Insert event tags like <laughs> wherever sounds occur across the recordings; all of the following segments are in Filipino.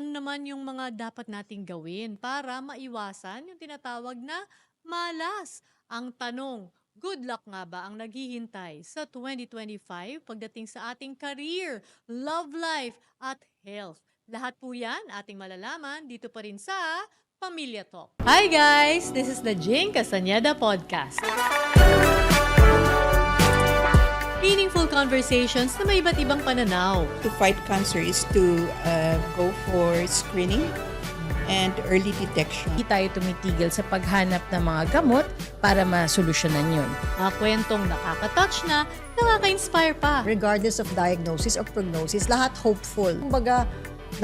ano naman yung mga dapat nating gawin para maiwasan yung tinatawag na malas. Ang tanong, good luck nga ba ang naghihintay sa 2025 pagdating sa ating career, love life, at health? Lahat po yan ating malalaman dito pa rin sa Pamilya Talk. Hi guys! This is the Jane Castaneda Podcast. Meaningful conversations na may iba't ibang pananaw. to fight cancer is to uh, go for screening and early detection. Hindi tayo tumitigil sa paghanap ng mga gamot para masolusyonan yun. Mga kwentong nakaka-touch na, nakaka-inspire pa. regardless of diagnosis or prognosis, lahat hopeful. Kumbaga,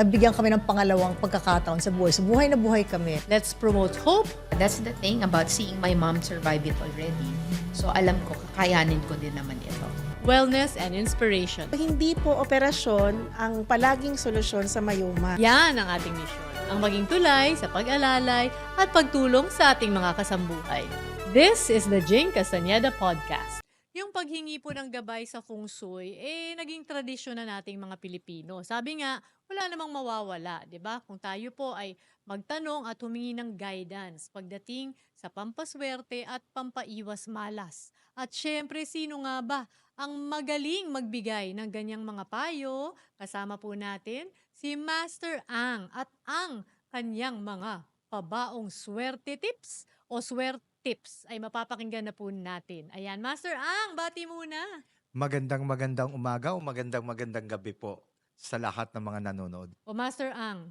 nabigyan kami ng pangalawang pagkakataon sa buhay. So, buhay na buhay kami. Let's promote hope That's the thing about seeing my mom survive it already. So alam ko, kakayanin ko din naman ito. Wellness, and inspiration. Hindi po operasyon ang palaging solusyon sa mayoma. Yan ang ating misyon. Ang maging tulay sa pag-alalay at pagtulong sa ating mga kasambuhay. This is the Jing Castaneda Podcast. Yung paghingi po ng gabay sa feng shui, eh, naging tradisyon na nating mga Pilipino. Sabi nga, wala namang mawawala, di ba? Kung tayo po ay magtanong at humingi ng guidance pagdating sa pampaswerte at pampaiwas malas. At syempre, sino nga ba ang magaling magbigay ng ganyang mga payo? Kasama po natin si Master Ang at ang kanyang mga pabaong swerte tips o swerte tips ay mapapakinggan na po natin. Ayan, Master Ang, bati muna. Magandang magandang umaga o magandang magandang gabi po sa lahat ng mga nanonood. O Master Ang,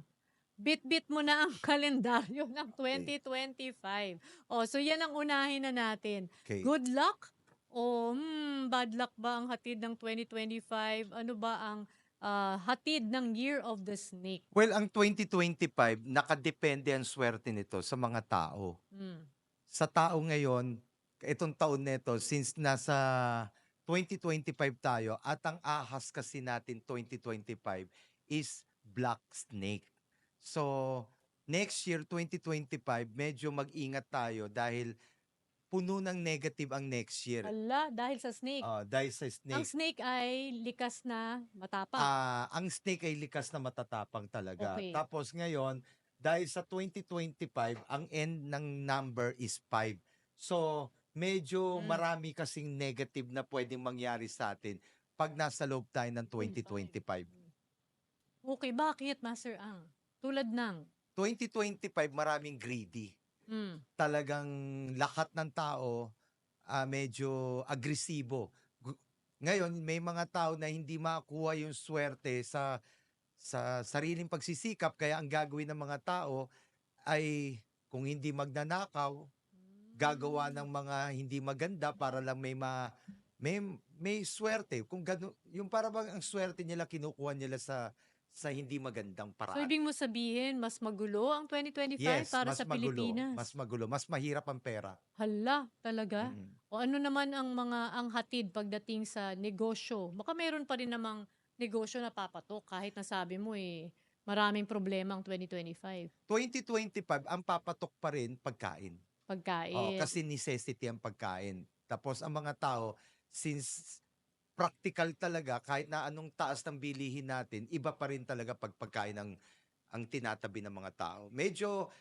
bit-bit mo na ang <laughs> kalendaryo ng 2025. O, so yan ang unahin na natin. Okay. Good luck o hmm, bad luck ba ang hatid ng 2025? Ano ba ang ah, hatid ng Year of the Snake? Well, ang 2025, nakadepende ang swerte nito sa mga tao. Hmm. Sa tao ngayon, itong taon nito, since nasa 2025 tayo, at ang ahas kasi natin 2025 is black snake. So, next year, 2025, medyo mag-ingat tayo dahil puno ng negative ang next year. Ala, dahil sa snake. Ah, dahil sa snake. Ang snake ay likas na matapang. Ah, ang snake ay likas na matatapang talaga. Okay. Tapos ngayon, dahil sa 2025, ang end ng number is 5. So, medyo Mm. marami kasing negative na pwedeng mangyari sa atin pag nasa loob tayo ng 2025. Okay, bakit, Master Ang? Tulad ng, 2025, maraming greedy. mm, Talagang lahat ng tao ah, medyo agresibo. Ngayon, may mga tao na hindi makakuha yung swerte sa sa sariling pagsisikap kaya ang gagawin ng mga tao ay kung hindi magnanakaw, gagawa ng mga hindi maganda para lang may ma may may swerte. Kung gano, yung para bang ang swerte nila kinukuha nila sa sa hindi magandang So, paraan. ibig mo sabihin, mas magulo ang 2025 yes, para mas sa magulo, Pilipinas? mas magulo, mas mahirap ang pera. Hala, talaga? Mm. O ano naman ang mga ang hatid pagdating sa negosyo? Baka meron pa rin namang negosyo na papatok kahit nasabi mo eh, maraming problema ang 2025. 2025, ang papatok pa rin pagkain. Pagkain. Oh, kasi necessity ang pagkain. Tapos ang mga tao, since practical talaga, kahit na anong taas ng bilihin natin, iba pa rin talaga pag pagkain ang, ang tinatabi ng mga tao. Medyo,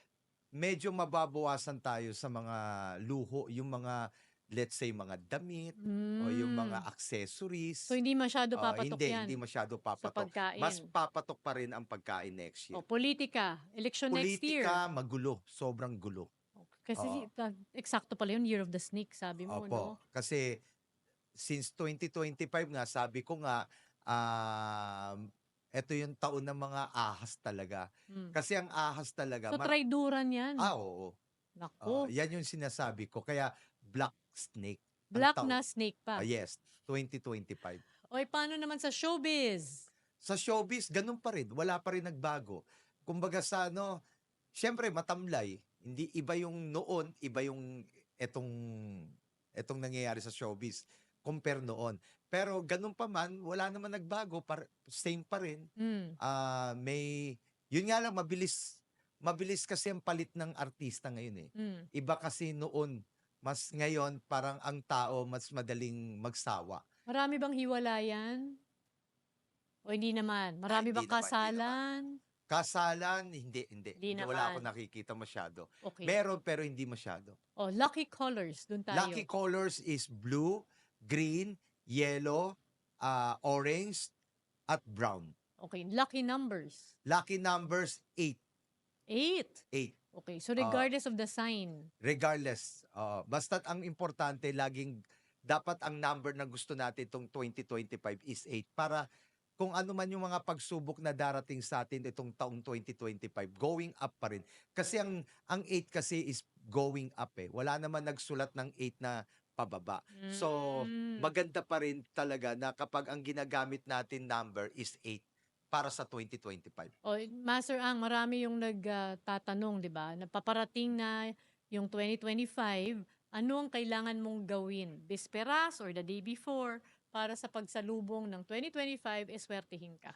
medyo mababawasan tayo sa mga luho, yung mga, let's say, mga damit, o yung mga Mm. accessories. So, hindi masyado Oh, papatok hindi, yan hindi masyado papatok. Mas papatok pa rin ang pagkain next year. o, politika, election next year. Politika, magulo. Sobrang gulo. Kasi uh, eksakto pala yun, Year of the Snake, sabi mo, no? Opo. Kasi since 2025 nga, sabi ko nga, um, ito yung taon ng mga ahas talaga. Mm. Kasi ang ahas talaga, So, traiduran yan. ah, oo. Naku, Oo, yan yung sinasabi ko. Kaya black snake. black na snake pa. Ah, yes, 2025. Oy, paano naman sa showbiz? Sa showbiz, ganun pa rin. Wala pa rin nagbago. Kumbaga sa ano, syempre matamlay. Hindi iba yung noon, iba yung etong etong nangyayari sa showbiz compare noon. Pero ganun pa man, wala naman nagbago, par, same pa rin. Mm. Ah, may yun nga lang mabilis mabilis kasi ang palit ng artista ngayon eh. Mm. Iba kasi noon, mas ngayon parang ang tao mas madaling magsawa. Marami bang hiwalayan? O hindi naman? Marami hindi bang naman, hindi naman. kasalan? Kasalan, hindi, hindi. Hindi Wala ako nakikita masyado. Okay. Meron pero hindi masyado. oh, lucky colors, dun tayo. Lucky colors is blue, green, yellow, uh, orange, at brown. Okay, lucky numbers. Lucky numbers, 8. Eight. 8. Okay, so Ah. regardless of the sign. Regardless. Uh, basta't ang importante, laging dapat ang number na gusto natin itong 2025 is 8 para kung ano man yung mga pagsubok na darating sa atin itong taong 2025, going up pa rin. Kasi ang, ang 8 kasi is going up eh. Wala naman nagsulat ng 8 na pababa. So, Mm. maganda pa rin talaga na kapag ang ginagamit natin number is 8 para sa 2025. Oh, Master Ang, marami yung nagtatanong, di ba? Napaparating na yung 2025, ano ang kailangan mong gawin? Bisperas or the day before para sa pagsalubong ng 2025, eswertihin ka.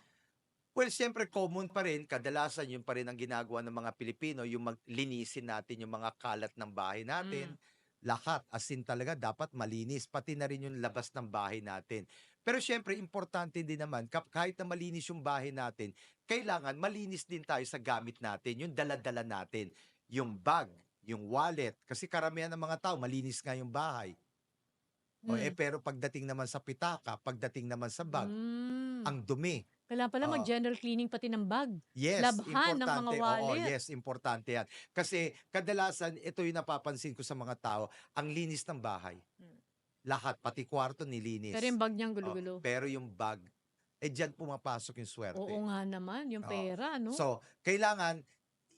Well, siyempre common pa rin, kadalasan yun pa rin ang ginagawa ng mga Pilipino, yung maglinisin natin yung mga kalat ng bahay natin. Lahat, as in talaga, dapat malinis, pati na rin yung labas ng bahay natin. Pero siyempre, importante din naman, kahit na malinis yung bahay natin, kailangan malinis din tayo sa gamit natin, yung daladala natin, yung bag, yung wallet. Kasi karamihan ng mga tao, malinis nga yung bahay. O, eh, Mm. pero pagdating naman sa pitaka, pagdating naman sa bag, Mm. ang dumi. Kailangan pala Oo. mag-general cleaning pati ng bag. Yes, Labhan ng mga importante. Oo, wallet. yes, importante yan. Kasi kadalasan, ito yung napapansin ko sa mga tao, ang linis ng bahay. Hmm. Lahat, pati kwarto nilinis. Pero yung bag niyang Oh, gulo-gulo. pero yung bag, eh dyan pumapasok yung swerte. Oo nga naman, yung Oo. pera, no? So, kailangan,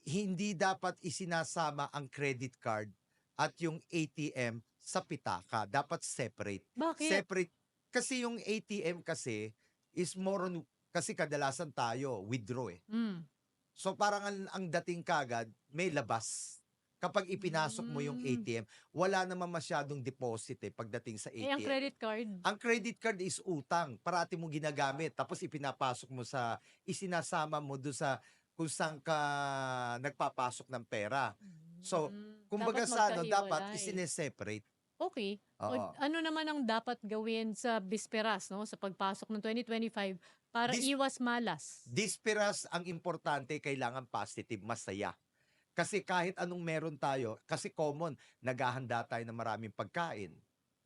hindi dapat isinasama ang credit card at yung ATM sa pitaka. Dapat separate. Bakit? Separate. Kasi yung ATM kasi is more on, kasi kadalasan tayo, withdraw eh. Mm. So parang ang, ang dating kagad, may labas. Kapag ipinasok mo yung. ATM, wala naman masyadong deposit eh pagdating sa ATM. Eh, ang credit card. Ang credit card is utang. Parati mo ginagamit. Tapos ipinapasok mo sa, isinasama mo doon sa kung saan ka nagpapasok ng pera. So, Mm. Kumbaga sa ano, dapat isineseparate. Okay. O, Oo. ano naman ang dapat gawin sa bisperas, no? Sa pagpasok ng 2025 para Dis- iwas malas. Disperas ang importante, kailangan positive, masaya. Kasi kahit anong meron tayo, kasi common, naghahanda tayo ng maraming pagkain.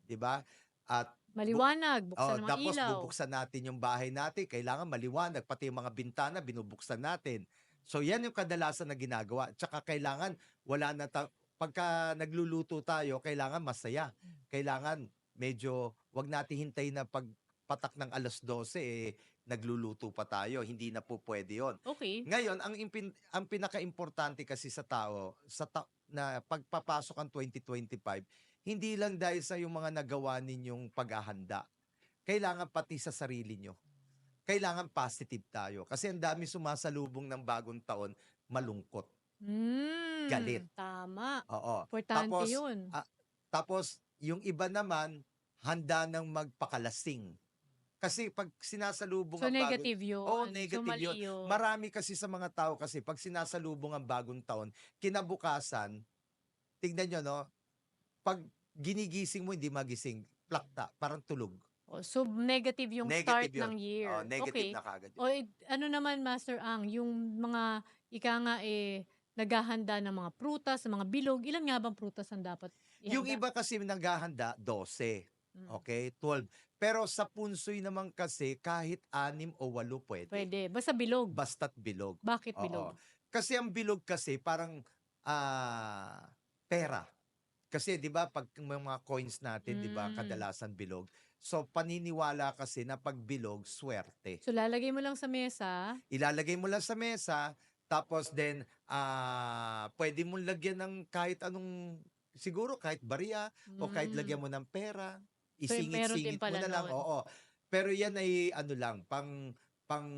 'Di ba? At Maliwanag, oh, buksan ng mga tapos ilaw. bubuksan natin yung bahay natin, kailangan maliwanag, pati yung mga bintana binubuksan natin. So yan yung kadalasan na ginagawa. Tsaka kailangan wala na ta- pagka nagluluto tayo, kailangan masaya. Kailangan medyo wag natin hintayin na pagpatak ng alas 12 eh nagluluto pa tayo. Hindi na po pwede 'yon. Okay. Ngayon, ang impin, ang pinaka-importante kasi sa tao sa ta- na pagpapasok ang 2025, hindi lang dahil sa yung mga nagawa ninyong paghahanda. Kailangan pati sa sarili nyo. Kailangan positive tayo. Kasi ang dami sumasalubong ng bagong taon, malungkot. Mm, Galit. Tama. Oo. Importante Tapos, yun. ah, Tapos, yung iba naman, handa ng magpakalasing. Kasi pag sinasalubong so, ang bagong negative yun. So, negative mali yun. yun. Marami kasi sa mga tao kasi pag sinasalubong ang bagong taon, kinabukasan, tignan nyo, no? Pag ginigising mo, hindi magising, plakta, parang tulog. O, so, negative yung Negative start yun. ng year. Oh, negative okay. na kagad. yun. O, ano naman, Master Ang, yung mga, ika nga eh, naghahanda ng mga prutas, ng mga bilog, ilan nga bang prutas ang dapat ihanda? Yung iba kasi naghahanda, 12. Mm. Okay? 12. Pero sa punsoy naman kasi, kahit anim o walo pwede. Pwede. Basta bilog. Basta't bilog. Bakit Oo. bilog? Kasi ang bilog kasi parang ah pera. Kasi 'di ba pag may mga coins natin, 'di ba, Mm. kadalasan bilog. So paniniwala kasi na pag bilog, swerte. So, lalagay mo lang sa mesa. Ilalagay mo lang sa mesa, tapos then ah pwede mong lagyan ng kahit anong siguro kahit barya o kahit Mm. lagyan mo ng pera, meron din isingit-singit mo pala na lang. nun. Oo. Pero yan ay ano lang, pang pang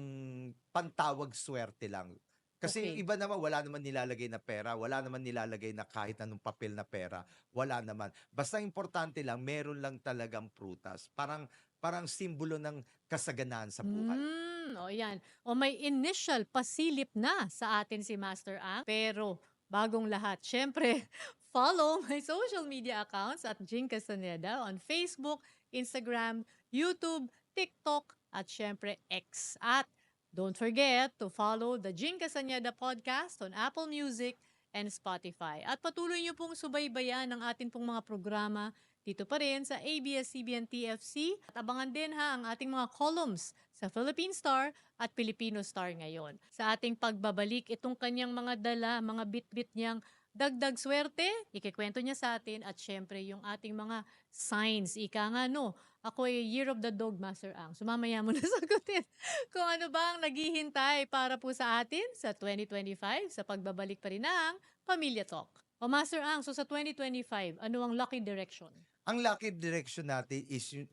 pantawag swerte lang. Kasi yung Okay. iba naman wala naman nilalagay na pera, wala naman nilalagay na kahit anong papel na pera, wala naman. Basta importante lang meron lang talagang prutas. Parang parang simbolo ng kasaganaan sa buhay. Mm, o yan. O may initial pasilip na sa atin si Master Ang. Pero bagong lahat, syempre, <laughs> follow my social media accounts at Jing Castaneda on Facebook, Instagram, YouTube, TikTok, at syempre X. At Don't forget to follow the Jing Castañeda podcast on Apple Music and Spotify. At patuloy niyo pong subaybayan ang atin pong mga programa dito pa rin sa ABS-CBN TFC. At abangan din ha ang ating mga columns sa Philippine Star at Filipino Star ngayon. Sa ating pagbabalik, itong kanyang mga dala, mga bit-bit niyang dagdag swerte, ikikwento niya sa atin at syempre yung ating mga signs. Ika nga no, ako ay Year of the Dog Master Ang. Sumamaya mo na <laughs> sagutin kung ano ba ang naghihintay para po sa atin sa 2025 sa pagbabalik pa rin ng Pamilya Talk. O Master Ang, so sa 2025, ano ang lucky direction? Ang lucky direction natin is yung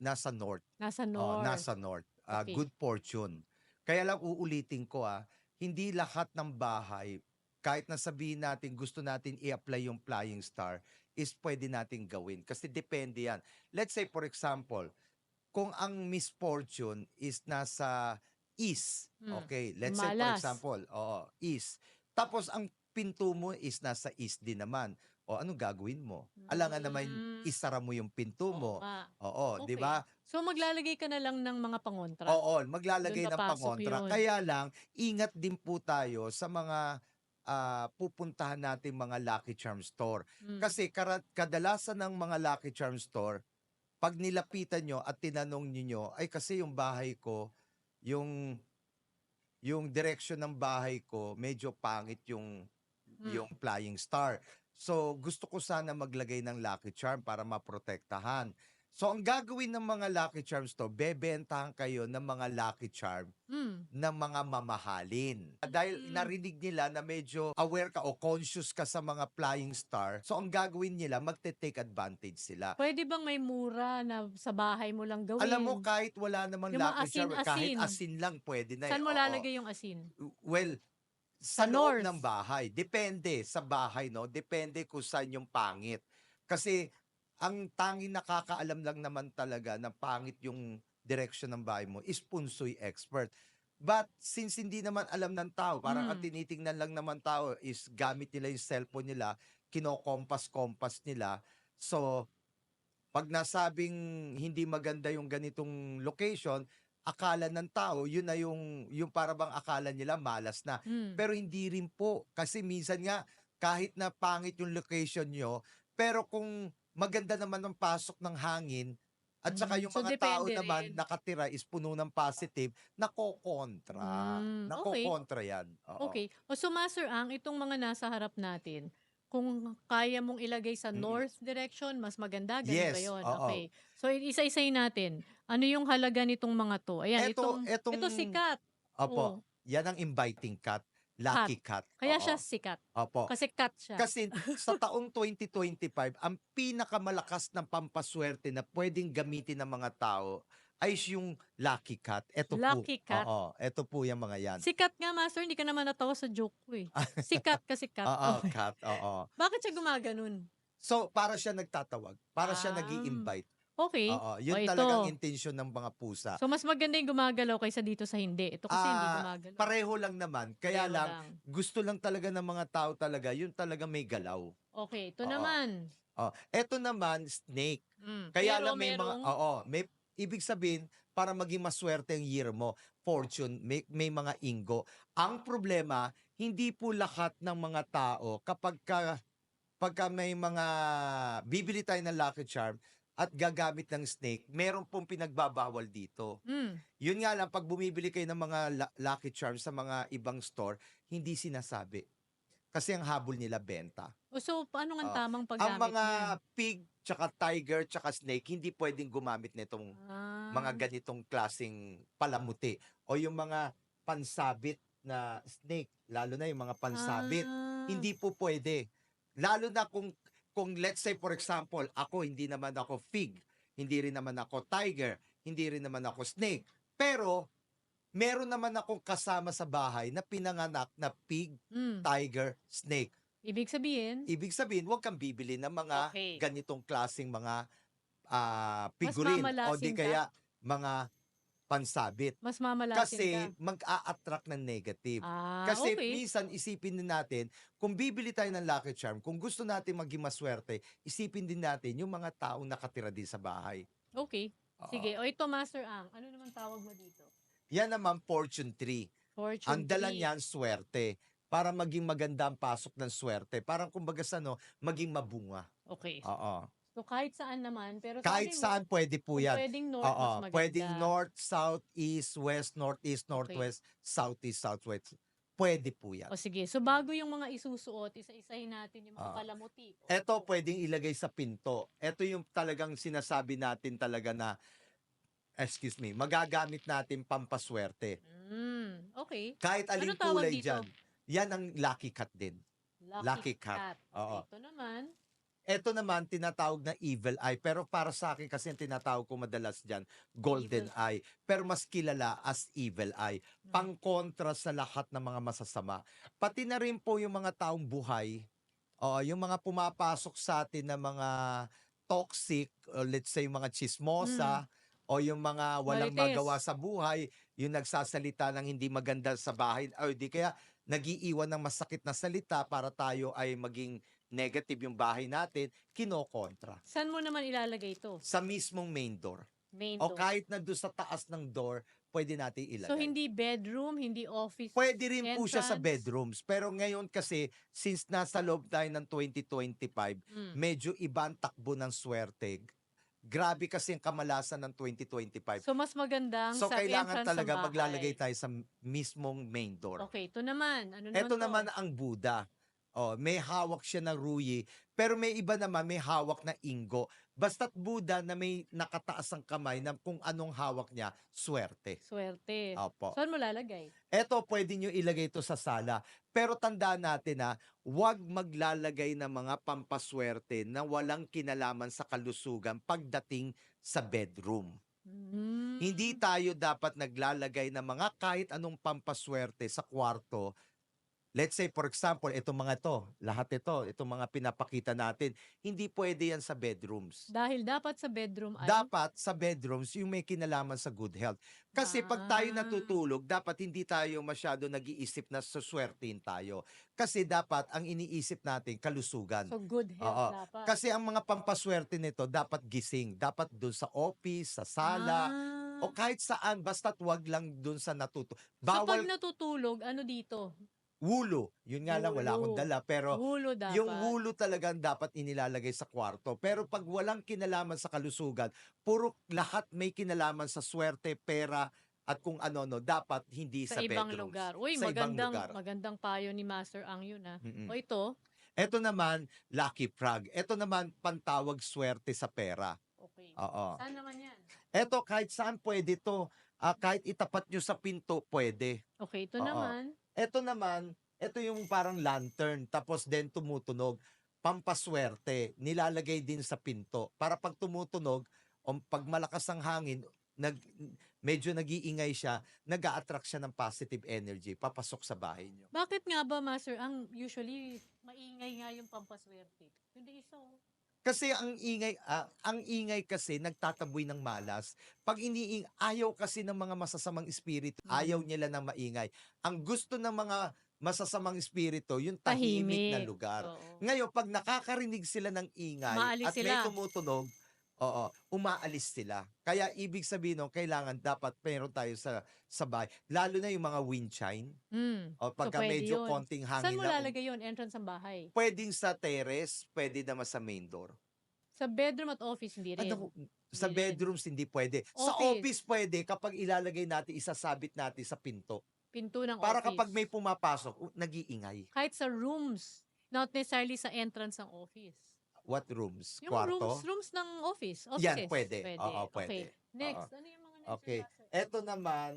nasa north. Nasa Oh, north. nasa north. Ah, Okay. Good fortune. Kaya lang uulitin ko ah, hindi lahat ng bahay, kahit na sabihin natin gusto natin i-apply yung flying star, is pwede natin gawin. Kasi depende yan. Let's say for example, kung ang misfortune is nasa east, Hmm. okay, let's say for Malas. example, oo, east. Tapos ang pinto mo is nasa east din naman. O anong gagawin mo? Alangan naman Mm. isara mo yung pinto mo. nga. Oo, di Okay. ba? So maglalagay ka na lang ng mga pangontra. Oo, maglalagay Doon ng pangontra. yun. Kaya lang, ingat din po tayo sa mga ah, pupuntahan natin mga Lucky Charm store. Mm. Kasi kara- kadalasan ng mga Lucky Charm store, pag nilapitan nyo at tinanong niyo ay kasi yung bahay ko, yung yung direction ng bahay ko, medyo pangit yung Mm. yung flying star. So, gusto ko sana maglagay ng Lucky Charm para maprotektahan. So, ang gagawin ng mga Lucky Charms to, bebentahan kayo ng mga Lucky Charm Mm. ng mga mamahalin. Dahil Mm. narinig nila na medyo aware ka o conscious ka sa mga flying star, so ang gagawin nila, magte-take advantage sila. Pwede bang may mura na sa bahay mo lang gawin? Alam mo, kahit wala namang Yung mga Lucky Charm, asin, kahit asin. asin lang pwede na. eh. Saan mo Oo. lalagay yung asin? Well, sa, loob north. ng bahay. Depende sa bahay, no? Depende kung saan yung pangit. Kasi ang tanging nakakaalam lang naman talaga na pangit yung direction ng bahay mo is punsoy expert. But since hindi naman alam ng tao, parang ang Mm. tinitingnan lang naman tao is gamit nila yung cellphone nila, kinokompas-kompas nila. So, pag nasabing hindi maganda yung ganitong location, akala ng tao, yun na yung, yung para bang akala nila malas na. Mm. Pero hindi rin po. Kasi minsan nga, kahit na pangit yung location nyo, pero kung maganda naman ang pasok ng hangin, at saka Mm. yung So, mga tao depende naman rin. nakatira is puno ng positive, nakokontra. Mm, okay. Nakokontra yan. Oo. Okay. O so Master Ang, itong mga nasa harap natin, kung kaya mong ilagay sa north direction, mas maganda. Ganun Yes, ba yun? oo. Okay. So isa-isay natin. Ano yung halaga nitong mga to? Ayan, Eto- itong, etong- ito sikat. Opo. Oo. Yan ang inviting cut. Lucky cut. Kaya Oo. siya sikat. Opo. Kasi cut siya. Kasi <laughs> sa taong 2025, ang pinakamalakas ng pampaswerte na pwedeng gamitin ng mga tao ay yung lucky cut. Ito Lucky po. cut? Oo, ito po yung mga yan. Sikat nga, Master. Hindi ka naman natawa sa joke ko eh. <laughs> Sikat kasi cut. Oo, Okay. cut. Oo. Bakit siya gumaganon? So, para siya nagtatawag. Para siya Ah. nag invite Okay. Oo, yun O, ito. talagang intention ng mga pusa. So, mas maganda yung gumagalaw kaysa dito sa hindi. Ito kasi hindi Ah, gumagalaw. Pareho lang naman. Kaya Pareho lang, gusto lang talaga ng mga tao talaga, yun talaga may galaw. Okay, ito Oo. naman. Oh, eto naman, snake. Mm. Kaya Pero lang may mga, merong- oo, may, ibig sabihin, para maging maswerte ang year mo, fortune, may, may mga ingo. Ang problema, hindi po lahat ng mga tao, kapag ka, pagka may mga, bibili tayo ng Lucky Charm, at gagamit ng snake, meron pong pinagbabawal dito. Mm. Yun nga lang, pag bumibili kayo ng mga Lucky Charms sa mga ibang store, hindi sinasabi. Kasi ang habol nila benta. O so, paano Ah, nga tamang paggamit Ang mga niyan? pig, tsaka tiger, tsaka snake, hindi pwedeng gumamit nitong Ah. mga ganitong klasing palamuti. O yung mga pansabit na snake, lalo na yung mga pansabit, Ah. hindi po pwede. Lalo na kung, kung let's say for example, ako hindi naman ako fig, hindi rin naman ako tiger, hindi rin naman ako snake. Pero, meron naman akong kasama sa bahay na pinanganak na pig, Mm. tiger, snake. Ibig sabihin, Ibig sabihin, huwag kang bibili ng mga Okay. ganitong klasing mga ah, figurine o di mamalasin ka? kaya mga pansabit. mas mamalasin Kasi ka. mag-a-attract ng negative. Ah, Kasi okay. minsan isipin din natin, kung bibili tayo ng Lucky Charm, kung gusto natin maging maswerte, isipin din natin yung mga taong nakatira din sa bahay. Okay. Oo. Sige. O ito, Master Ang. Ano naman tawag mo dito? Yan naman fortune tree. Fortune Ang dala tree. niyan swerte para maging maganda ang pasok ng swerte. Parang kumbaga sa no, maging mabunga. Okay. Oo. So kahit saan naman, pero Kahit sabi mo, saan pwede po yan. pwedeng north, Oo, mas maganda. pwedeng north, south, east, west, northeast, northwest, southeast, southwest. Pwede po yan. O sige, so bago yung mga isusuot, isa-isahin natin yung mga Ah. palamuti. O, Ito pwedeng ilagay sa pinto. Ito yung talagang sinasabi natin talaga na excuse me, magagamit natin pampaswerte. Mm, okay. Kahit aling Ano tawag kulay dito? dyan. Yan ang lucky cut din. Lucky, Lucky cat. Oo. Ito naman, Ito naman tinatawag na evil eye pero para sa akin kasi ang tinatawag ko madalas diyan golden Evil. eye pero mas kilala as evil eye Hmm. pangkontra sa lahat ng mga masasama pati na rin po yung mga taong buhay o yung mga pumapasok sa atin na mga toxic or let's say mga chismosa o yung mga walang Hmm. Marites. magawa sa buhay yung nagsasalita ng hindi maganda sa bahay o di kaya nagiiwan ng masakit na salita para tayo ay maging negative yung bahay natin, kinokontra. saan mo naman ilalagay ito? Sa mismong main door. Main O door. kahit na doon sa taas ng door, pwede natin ilagay. So hindi bedroom, hindi office. Pwede rin po siya sa entrance? bedrooms. Pero ngayon kasi, since nasa loob tayo ng 2025, Mm. medyo iba ang takbo ng swerte. Grabe kasi ang kamalasan ng 2025. So mas magandang So, sa kailangan entrance talaga bahay. maglalagay tayo sa mismong main door. Okay, ito naman. Ano naman Ito to? naman ang Buddha. Oh, may hawak siya ng ruyi, pero may iba naman may hawak na inggo. Basta't Buddha na may nakataas ang kamay na kung anong hawak niya, swerte. Swerte. Opo. Saan mo lalagay? Eto, pwede nyo ilagay ito sa sala. Pero tandaan natin na huwag maglalagay ng mga pampaswerte na walang kinalaman sa kalusugan pagdating sa bedroom. Mm. Hindi tayo dapat naglalagay ng mga kahit anong pampaswerte sa kwarto. Let's say, for example, itong mga to, lahat ito, itong mga pinapakita natin, hindi pwede yan sa bedrooms. Dahil dapat sa bedroom ay Dapat sa bedrooms yung may kinalaman sa good health. Kasi pag tayo Ah. natutulog, dapat hindi tayo masyado nag-iisip na suswertein tayo. Kasi dapat ang iniisip natin, kalusugan. so good health Oo. dapat. Kasi ang mga pampaswerte nito, dapat gising. Dapat dun sa office, sa sala, Ah. o kahit saan, basta't wag lang dun sa natuto. so pag Bawal natutulog, ano dito? Wulo. Yun nga lang, wala akong Wulo. dala. Pero Hulo dapat. yung wulo talagang dapat inilalagay sa kwarto. Pero pag walang kinalaman sa kalusugan, puro lahat may kinalaman sa swerte, pera, at kung ano-no, dapat hindi sa, sa, ibang bedrooms. lugar. Uy, Sa ibang magandang lugar. magandang payo ni Master Ang yun ah. Mm-mm. O ito, Ito naman, lucky frog. Ito naman, pantawag swerte sa pera. okay. Oo. Saan naman yan? Ito, kahit saan pwede to. Ah, kahit itapat nyo sa pinto, pwede. Okay, ito Oo. naman. Ito naman, ito yung parang lantern, tapos then tumutunog. Pampaswerte, nilalagay din sa pinto. Para pag tumutunog, o pag malakas ang hangin, nag, medyo nag-iingay siya, nag attract siya ng positive energy, papasok sa bahay nyo. Bakit nga ba, Master Ang, usually, maingay nga yung pampaswerte? Hindi isa. Kasi ang ingay, ah, ang ingay kasi nagtataboy ng malas. Pag iniing, ayaw kasi ng mga masasamang espiritu, ayaw nila ng maingay. Ang gusto ng mga masasamang espiritu, yung tahimik, na lugar. Oo. Ngayon, pag nakakarinig sila ng ingay Umaalis at may sila. tumutunog, oo, umaalis sila. Kaya ibig sabihin no, kailangan dapat meron tayo sa sa bahay. Lalo na yung mga wind chime. Mm. O pagka pwede medyo yun. konting hangin Saan mo lalagay yun? Entrance ng bahay. Pwedeng sa terrace, pwede naman sa main door. Sa bedroom at office, hindi rin. Ano, sa Hindi rin. bedrooms hindi pwede. Sa Office. office pwede kapag ilalagay natin, isasabit natin sa pinto. Pinto ng Para office. kapag may pumapasok, nag-iingay. Kahit sa rooms. Not necessarily sa entrance ng office. What rooms? Yung Kwarto? rooms, rooms ng office. Yan, Offices. pwede. Oo, pwede. Okay. Next, ano yung mga next? Okay. Eto naman,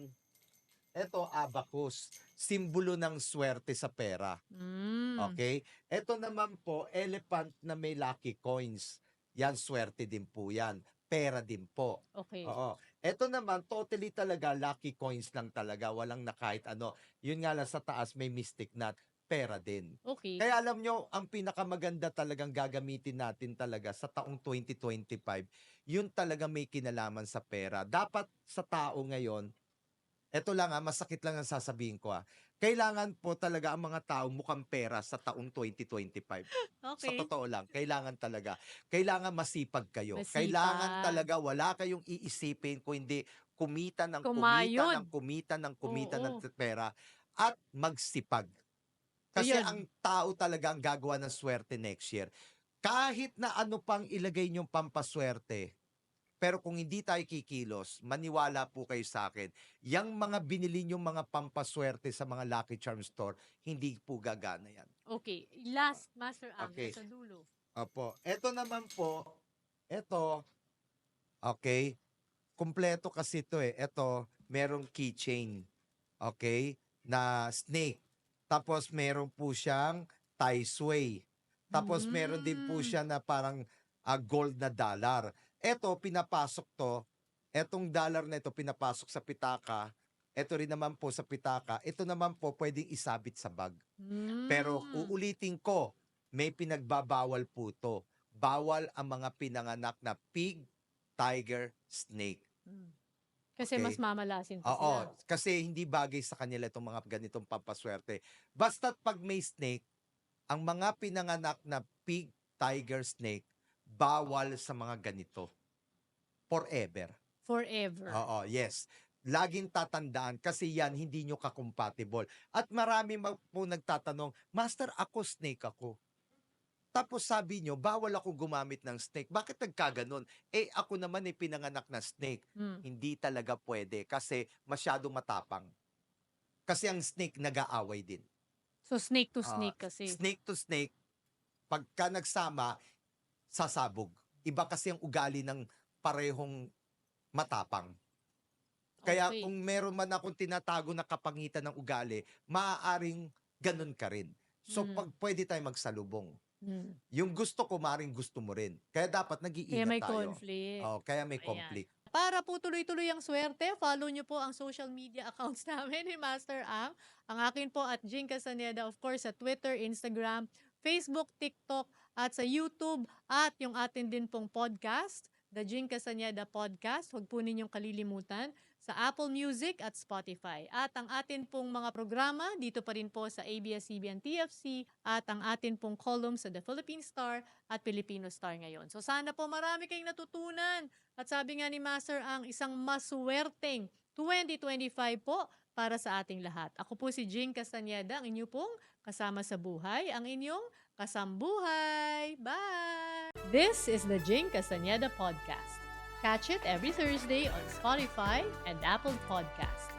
eto abacus, simbolo ng swerte sa pera. Mm. Okay? Eto naman po, elephant na may lucky coins. Yan, swerte din po yan. Pera din po. Okay. Oo. Ito naman, totally talaga, lucky coins lang talaga. Walang na kahit ano. Yun nga lang sa taas, may mystic nut. Pera din. Okay. Kaya alam nyo, ang pinakamaganda talagang gagamitin natin talaga sa taong 2025, yun talaga may kinalaman sa pera. Dapat sa tao ngayon, eto lang ah, masakit lang ang sasabihin ko ah. Kailangan po talaga ang mga tao mukhang pera sa taong 2025. <laughs> Sa okay. totoo lang, kailangan talaga. Kailangan masipag kayo. Masipag. Kailangan talaga wala kayong iisipin kung hindi kumita ng Kumayod. kumita ng kumita ng kumita ng Oo. pera at magsipag. Kasi Ayun. ang tao talaga ang gagawa ng swerte next year. Kahit na ano pang ilagay niyong pampaswerte, pero kung hindi tayo kikilos, maniwala po kayo sa akin, yung mga binili niyong mga pampaswerte sa mga Lucky Charm Store, hindi po gagana yan. Okay, last, Master Ang, Okay. sa dulo. Opo. Ito naman po, ito, okay, kumpleto kasi ito eh. Ito, merong keychain, okay, na snake. Tapos meron po siyang tie sway. Tapos meron din po Mm. siya na parang ah, gold na dollar. Ito, pinapasok to. Etong dollar na ito, pinapasok sa pitaka. Ito rin naman po sa pitaka. Ito naman po, pwedeng isabit sa bag. Pero Mm. uulitin ko, may pinagbabawal po to. Bawal ang mga pinanganak na pig, tiger, snake. Kasi Okay. mas mamalasin pa Oo, sila. kasi hindi bagay sa kanila itong mga ganitong pampaswerte. Basta't pag may snake, ang mga pinanganak na pig, tiger, snake, bawal sa mga ganito. Forever. Forever. Oo, yes. Laging tatandaan kasi yan hindi nyo ka-compatible. At marami ma- po nagtatanong, Master, ako snake ako. Tapos sabi nyo, bawal ako gumamit ng snake. Bakit nagkaganon? Eh, ako naman ay pinanganak na snake. Mm. Hindi talaga pwede kasi masyado matapang. Kasi ang snake nag-aaway din. So, snake to Ah, snake kasi. Snake to snake, pagka nagsama, sasabog. Iba kasi ang ugali ng parehong matapang. Kaya Okay. kung meron man akong tinatago na kapangitan ng ugali, maaaring ganun ka rin. So Mm. pag pwede tayo magsalubong. Mm. Yung gusto ko, maring gusto mo rin. Kaya dapat Kaya nag-iingat may tayo. conflict. Oh, kaya may Ayan. conflict. Para po tuloy-tuloy ang swerte, follow nyo po ang social media <laughs> accounts namin ni Master Ang. Ang akin po at Jing Castaneda, of course, sa Twitter, Instagram, Facebook, TikTok, at sa YouTube, at yung atin din pong podcast, The Jing Castaneda Podcast. Huwag po ninyong kalilimutan sa Apple Music at Spotify. At ang atin pong mga programa, dito pa rin po sa ABS-CBN TFC, at ang atin pong column sa The Philippine Star at Filipino Star ngayon. So sana po marami kayong natutunan at sabi nga ni Master ang isang maswerteng 2025 po para sa ating lahat. Ako po si Jing Castaneda, ang inyo pong kasama sa buhay, ang inyong kasambuhay. Bye! This is the Jing Castaneda Podcast. Catch it every Thursday on Spotify and Apple Podcast.